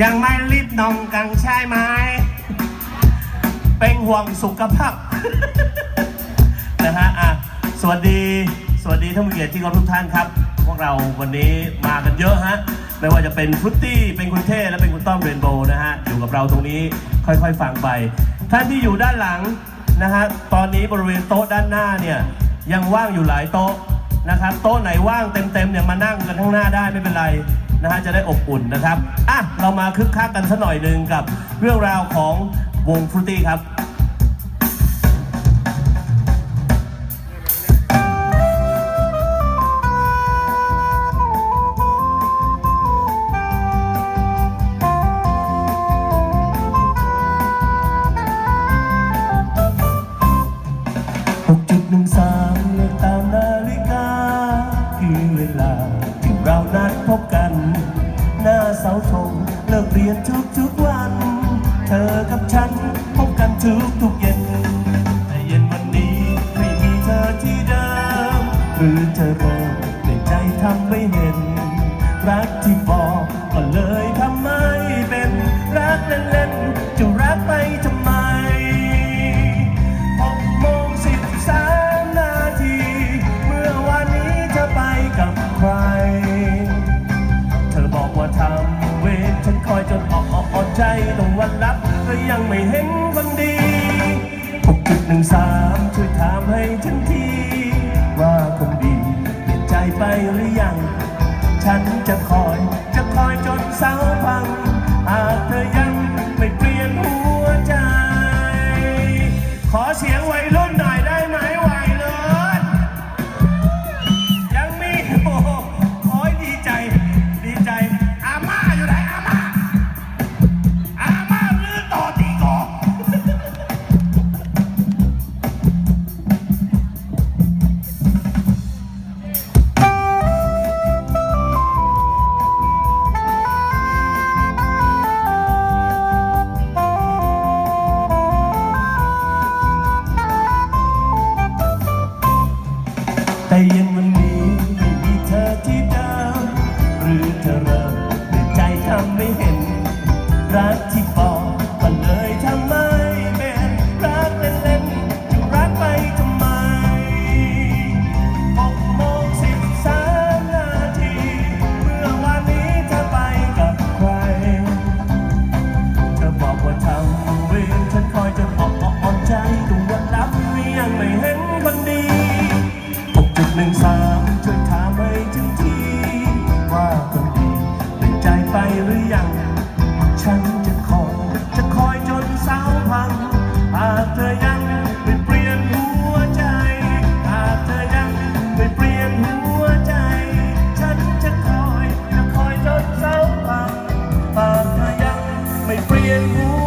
ยังไม่รีบนองกังใช่ไหม เป็นห่วงสุขภาพ นะฮะ อะ สวัสดี สวัสดีท่านผู้เกียรติที่เคารพทุกท่านครับ พวกเราวันนี้มากันเยอะฮะ ไม่ว่าจะเป็นฟรุตตี้ เป็นคุณเท่ และเป็นคุณต้อมเรนโบว์นะฮะ อยู่กับเราตรงนี้ค่อยๆฟังไป ท่านที่อยู่ด้านหลังนะฮะ ตอนนี้บริเวณโต๊ะด้านหน้าเนี่ยยังว่างอยู่หลายโต๊ะนะครับ โต๊ะไหนว่างเต็มๆเนี่ยมานั่งกันข้างหน้าได้ไม่เป็นไร นะฮะจะได้อบอุ่นนะครับอะเรามาคึกคักกันสักหน่อยหนึ่งกับเรื่องราวของวงฟรุตตี้ครับาเสาธงเลิกเรียนทุกทุกวัน เธอกับฉันพบกันทุกทุกเย็นแต่เย็นวันนี้ไม่มีเธอที่เดิมหรือเธอเริ่มในใจทำไม่เห็น รักที่บอกก็เลยทำไม่เป็นรักเล่นๆจ ฉันคอยจนออกออกออกใจต้องวันรับก็ยังไม่เห็นคนดี6.13ช่วยถามให้ฉันทีว่าคนดีเปลี่ยนใจไปหรือยัง ฉันจะคอยจะคอยจนเสาพังหากเธอยังไม่เปลี่ยนหัวใจ ขอเสียงไวัย ยังวันนี้มีเธอที่เดิมหรือเธอเริ่มเปลี่ยนใจทำไม่เห็นรัก tiempo.